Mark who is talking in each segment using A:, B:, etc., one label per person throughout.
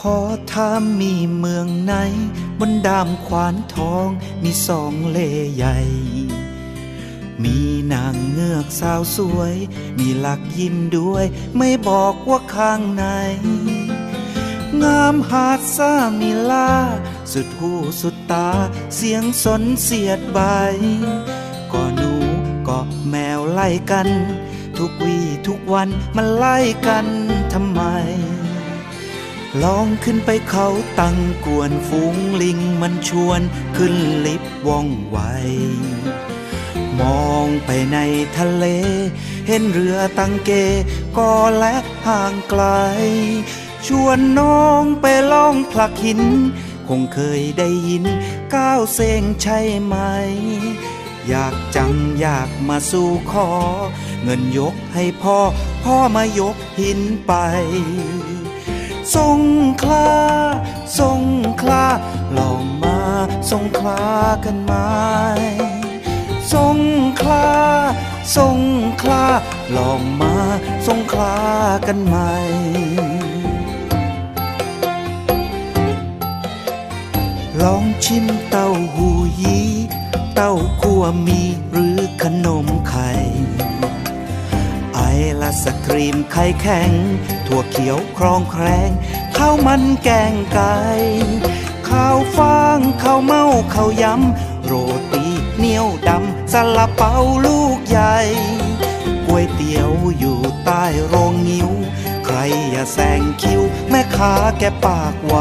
A: ขอถามมีเมืองไหน บนดามขวานทองมีสองเลใหญ่ มีนางเงือกสาวสวย มีหลักยิ้มด้วย ไม่บอกว่าข้างใน งามหาดซ่ามีลา สุดหูสุดตา เสียงสนเสียดใบก็หนูก็แมวไล่กัน ทุกวีทุกวันมันไล่กันทำไม ลองขึ้นไปเขาตั้งกวนฝูงลิงมันชวนขึ้นลิฟต์ว่องไว มองไปในทะเล เห็นเรือตังเกก็และห่างไกล ชวนน้องไปล่องผลักหิน คงเคยได้ยินก้าวเซงใช่ไหม อยากจังอยากมาสู่ขอ เงินยกให้พ่อ พ่อมายกหินไป สงขลาสงขลาลองมาสงขลากันไหมสงขลาสงขลาลองมาสงขลากันไหมลองชิมเต้าหู้ยี้เต้าคั่วมีหรือขนมไข่ ละสกรีมไข่แข็ง ถั่วเขียวครองแครงข้าวมันแกงไก่ข้าวฟ่างข้าวเมาข้าวยำโรตีเหนียวดำสลับเปาลูกใหญ่ก๋วยเตี๋ยวอยู่ใต้โรงงิ้ว ใครอย่าแซงคิว แม่ค้าแกปากไว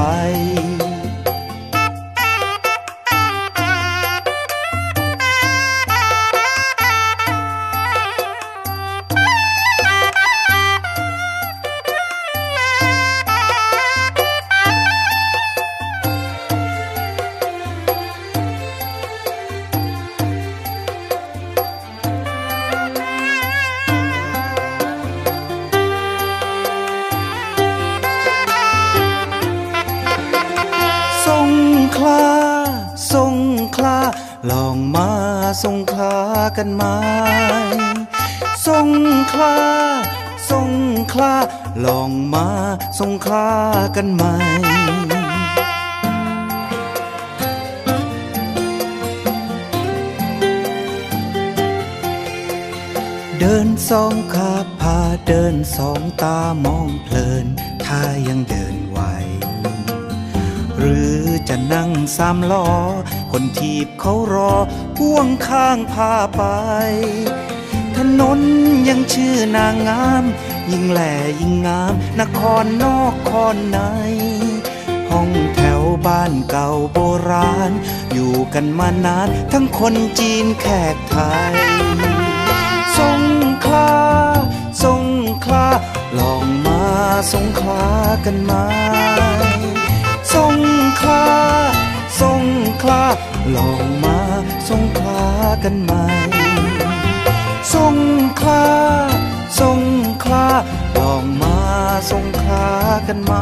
A: ลาสงขลาลองมาสงขลากันไหมสงขลาสงขลาลองมาสงขลากันไหมเดินสองขาพาเดินสองตามองเพลิน ถ้ายังเดินไหว หรือจะนั่งสามล้อ คนทีบเขารอพ่วงข้างพาไป ถนนยังชื่อนางงาม ยิ่งแหล่ยิ่งงาม นครนอกคอนใน ห้องแถวบ้านเก่าโบราณ อยู่กันมานาน ทั้งคนจีนแขกไทยสงขลาสงขลาลองมาสงขลากันมส ลองมาสงขลากันไหมสงขลาสงขลาลองมาสงขลากันไหม